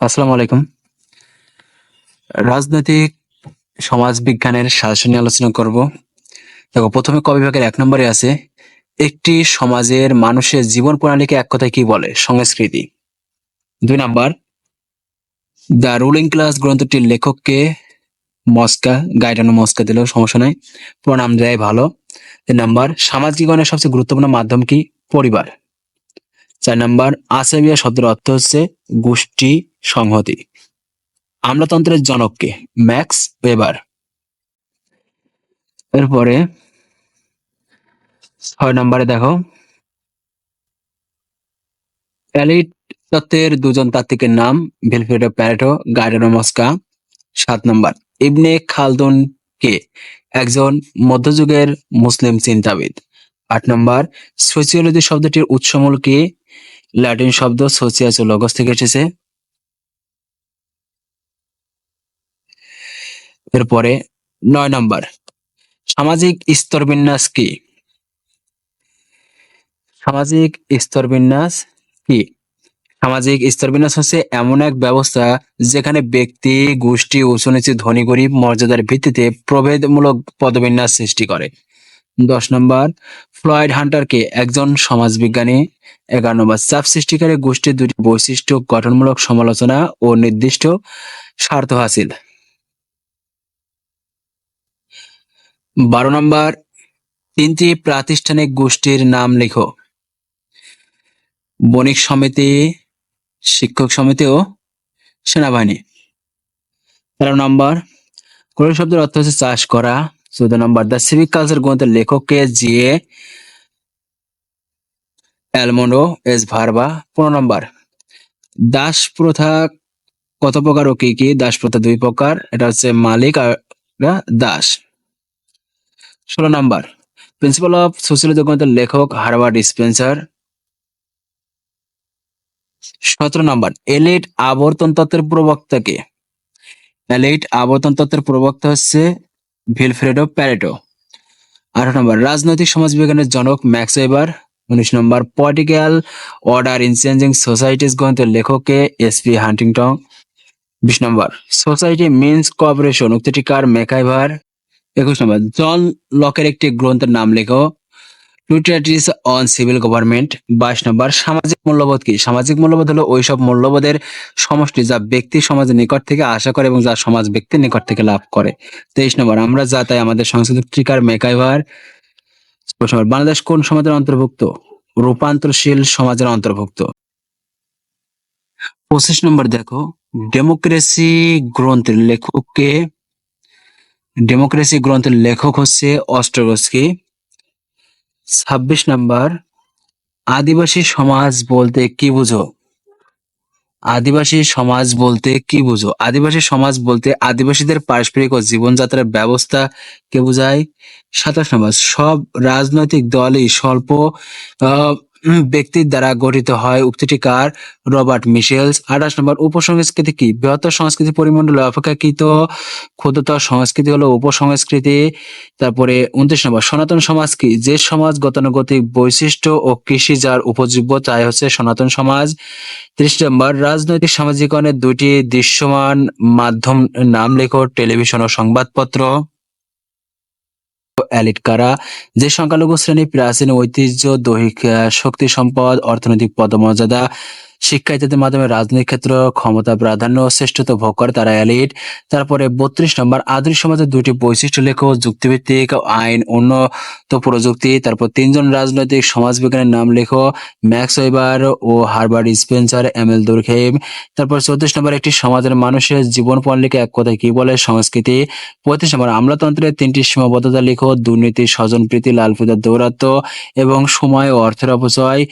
আসসালামু আলাইকুম। রাজনৈতিক সমাজ বিজ্ঞানের সাজেশন নিয়ে আলোচনা করব। দেখো, প্রথমে ক বিভাগের এক নম্বরে আছে, একটি সমাজের মানুষের জীবন প্রণালীকে এক কথায় কি বলে? সংস্কৃতি। দুই নাম্বার, দ্য রুলিং ক্লাস গ্রন্থটির লেখককে মস্কা, গাইডানো মস্কা দিলেও সমস্যা নাই প্রণাম দেয় ভালো। তিন নাম্বার, সামাজিক জীবনের সবচেয়ে গুরুত্বপূর্ণ মাধ্যম কি? পরিবার। চার নাম্বার, আসামিয়া শব্দের অর্থ হচ্ছে গোষ্ঠী সংহতি। আমলাতন্ত্রের জনককে, ম্যাক্স ওয়েবার। এরপরে, ছয় নম্বরে দেখো। প্যালিট তত্ত্বের দুজন তাত্ত্বিকের নাম, ভিলফ্রেডো প্যারেটো গার্ডেনো মস্কা। সাত নম্বর, ইবনে খালদুন কে? একজন মধ্যযুগের মুসলিম চিন্তাবিদ। আট নম্বর, সোসিওলজি শব্দটির উৎসমূল কি? ল্যাটিন শব্দ সোসিয়াস লগস থেকে এসেছে। এরপরে নয় নম্বর, সামাজিক স্তরবিন্যাস কি? সামাজিক স্তরবিন্যাস কি? সামাজিক স্তরবিন্যাস হচ্ছে এমন এক ব্যবস্থা যেখানে ব্যক্তি, গোষ্ঠী উঁচু নিচু ধনী, গরিব, মর্যাদার ভিত্তিতে প্রভেদমূলক পদবিন্যাস সৃষ্টি করে। দশ নম্বর, ফ্লয়েড হান্টারকে একজন সমাজবিজ্ঞানী এগারো নম্বর, চাপ সৃষ্টিকারী গোষ্ঠীর দুটি বৈশিষ্ট্য গঠনমূলক সমালোচনা ও নির্দিষ্ট স্বার্থ হাসিল। বারো নম্বর, তিনটি প্রাতিষ্ঠানিক গোষ্ঠীর নাম লেখো। বণিক সমিতি, শিক্ষক সমিতি ও সেনাবাহিনী। তেরো নম্বর কোন শব্দের অর্থ হচ্ছে চাষ করা। চৌদ্দ নম্বর, দ্য সিভিক কালচার গ্রন্থের লেখককে জিএ অ্যালমন্ডো এস. ভারবা পনেরো নম্বর, দাস প্রথা কত প্রকার ও কি কি? দাস প্রথা দুই প্রকার, এটা হচ্ছে মালিক আর দাস। ষোলো নম্বর। প্রিন্সিপাল অফ সোশিয়োলজি গ্রন্থের লেখক হারবার্ট স্পেন্সার সতেরো নম্বর এলিট আবর্তন তত্ত্বের প্রবক্তা কে? এলিট আবর্তন তত্ত্বের প্রবক্তা হচ্ছে ভিলফ্রেডো প্যারেটো আঠারো নম্বর, রাজনৈতিক সমাজ বিজ্ঞানের জনক ম্যাক্স ওয়েবার উনিশ নম্বর political order in changing societies গ্রন্থের লেখককে এসপি হান্টিংটন বিশ নম্বর সোসাইটি মিনস কোঅপারেশন উক্তিটি কার মেকাইভার একুশ নম্বর জন লকের একটি গ্রন্থের নাম লেখো টুইটারিটিস অন সিভিল গভর্নমেন্ট বাইশ নম্বর, সামাজিক মূল্যবোধ কি? সামাজিক মূল্যবোধ হলো ওইসব মূল্যবোধের সমষ্টি যা ব্যক্তি সমাজের নিকট থেকে আশা করে এবং যা সমাজ ব্যক্তির নিকট থেকে লাভ করে। তেইশ নম্বর, আমরা যা তাই আমাদের সংস্কৃতিক ট্রিকার মেকাইভার বাংলাদেশ কোন সমাজের অন্তর্ভুক্ত? রূপান্তরশীল সমাজের অন্তর্ভুক্ত পঁচিশ নম্বর, দেখো, ডেমোক্রেসি গ্রন্থের লেখককে ডেমোক্রেসি গ্রন্থের লেখক হচ্ছে অস্ট্রোগস্কি। ছাব্বিশ নাম্বার আদিবাসী সমাজ বলতে কি বুঝো? আদিবাসী সমাজ বলতে কি বুঝো? আদিবাসী সমাজ বলতে আদিবাসীদের পারস্পরিক ও জীবনযাত্রার ব্যবস্থা কে বোঝায়? সাতাশ নম্বর সব রাজনৈতিক দলই স্বল্প আহ, ব্যক্তির দ্বারা গঠিত হয়। উক্তিটি কার, রবার্ট মিশেলস। আঠাশ নম্বর, উপসংস্কৃতি কি? বৃহত্তর সংস্কৃতি পরিমণ্ডলে অপেক্ষাকৃত ক্ষুদ্রতর সংস্কৃতি হলো উপসংস্কৃতি। তারপরে উনত্রিশ নম্বর, সনাতন সমাজ কি? যে সমাজ গতানুগতিক বৈশিষ্ট্য ও কৃষি যার উপজীব্য তাই হচ্ছে সনাতন সমাজ। ত্রিশ নম্বর, রাজনৈতিক সামাজিকরণের দুটি দৃশ্যমান মাধ্যম, নাম লেখো, টেলিভিশন ও সংবাদপত্র। এলিট কারা যে সংখ্যালঘু শ্রেণি প্রাচীন ঐতিহ্য দৈহিক শক্তি সম্পদ অর্থনৈতিক পদমর্যাদা শিক্ষা ইত্যাদির মাধ্যমে রাজনৈতিক ক্ষেত্র, ক্ষমতা প্রাধান্য শ্রেষ্ঠত্ব ভোগ করে তারা এলিট। তারপরে বত্রিশ নম্বর আধুনিক সমাজের দুটি বৈশিষ্ট্য লেখো, যুক্তিভিত্তিক আইন, উন্নত প্রযুক্তি। তারপর তিনজন রাজনৈতিক সমাজবিজ্ঞানের নাম লেখো, ম্যাক্স ওয়েবার ও Herbert Spencer, M L Durkheim তারপর চৌত্রিশ নম্বর, একটি সমাজের মানুষের জীবন প্রণালীকে এক কথায় কি বলে? সংস্কৃতি। পঁয়ত্রিশ নম্বর আমলাতন্ত্রের তিনটি সীমাবদ্ধতা লেখো, দুর্নীতি, স্বজনপ্রীতি লালফুদার দৌরাত্ম এবং সময় ও অর্থের অপচয়।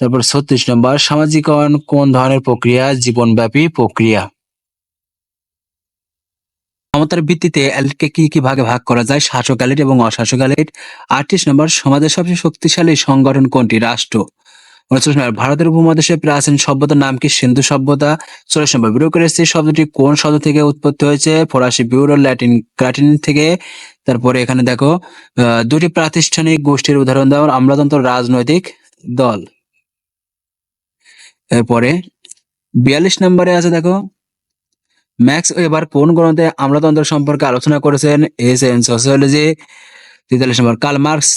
তারপর ছত্রিশ নম্বর সামাজিকরণ কোন ধরনের প্রক্রিয়া? জীবনব্যাপী প্রক্রিয়া। ক্ষমতার ভিত্তিতে এলিটকে কি কি ভাগে ভাগ করা যায়? শাসক এলিট এবং অশাসক এলিট আটত্রিশ নম্বর, সমাজের সবচেয়ে শক্তিশালী সংগঠন কোনটি? রাষ্ট্র। উনচল্লিশ নম্বর, ভারতের উপমহাদেশের প্রাচীন সভ্যতার নাম কি? সিন্ধু সভ্যতা। চল্লিশ নম্বর বিউরোক্রেসি শব্দটি কোন শব্দ থেকে উৎপত্তি হয়েছে? ফরাসি বিউরো ল্যাটিন ক্রাটিন থেকে। তারপরে এখানে দেখো দুটি প্রাতিষ্ঠানিক গোষ্ঠীর উদাহরণ দাও। আমলাতন্ত্র রাজনৈতিক দল। এরপরে বিয়াল্লিশ নম্বরে আছে দেখো। ম্যাক্স এবার কোন গ্রন্থে আমলাতন্ত্র সম্পর্কে আলোচনা করেছেন? এস এন সোসিওলজি তেতাল্লিশ নম্বর কার্ল মার্কস,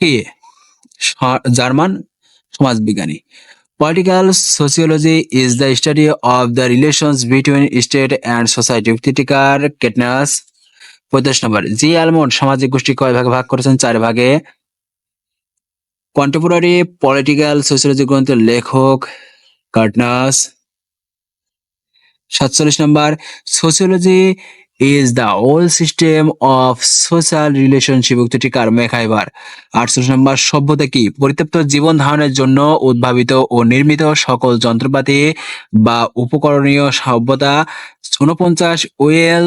কি? German সমাজবিজ্ঞানী। Political sociology is the study of the relations between state and society. উক্তিটিকার কেটনাস পঁয়তাল্লিশ নম্বর। জি আলমন্ড, সামাজিক গোষ্ঠী কয় ভাগে ভাগ করেছেন? চার ভাগে। কন্টেম্পোরারি পলিটিক্যাল সোসিওলজি গ্রন্থের লেখক কার্টনাস সাতচল্লিশ নম্বর sociology is the old system of social relationship উক্তিটি কার মেখাইবার আটচল্লিশ নম্বর, সভ্যতা কি? পরিত্যক্ত জীবন ধারণের জন্য উদ্ভাবিত ও নির্মিত সকল যন্ত্রপাতি বা উপকরণীয় সভ্যতা, ঊনপঞ্চাশ will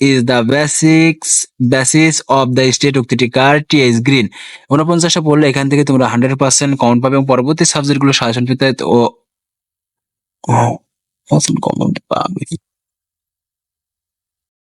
is the basics basis of the state উক্তিটি কার টিএস গ্রিন ঊনপঞ্চাশটা পড়লে এখান থেকে তোমরা হান্ড্রেড পার্সেন্ট কমন পাবে এবং পরবর্তী সাবজেক্টগুলো সাজেশন পেতে ও পাবে।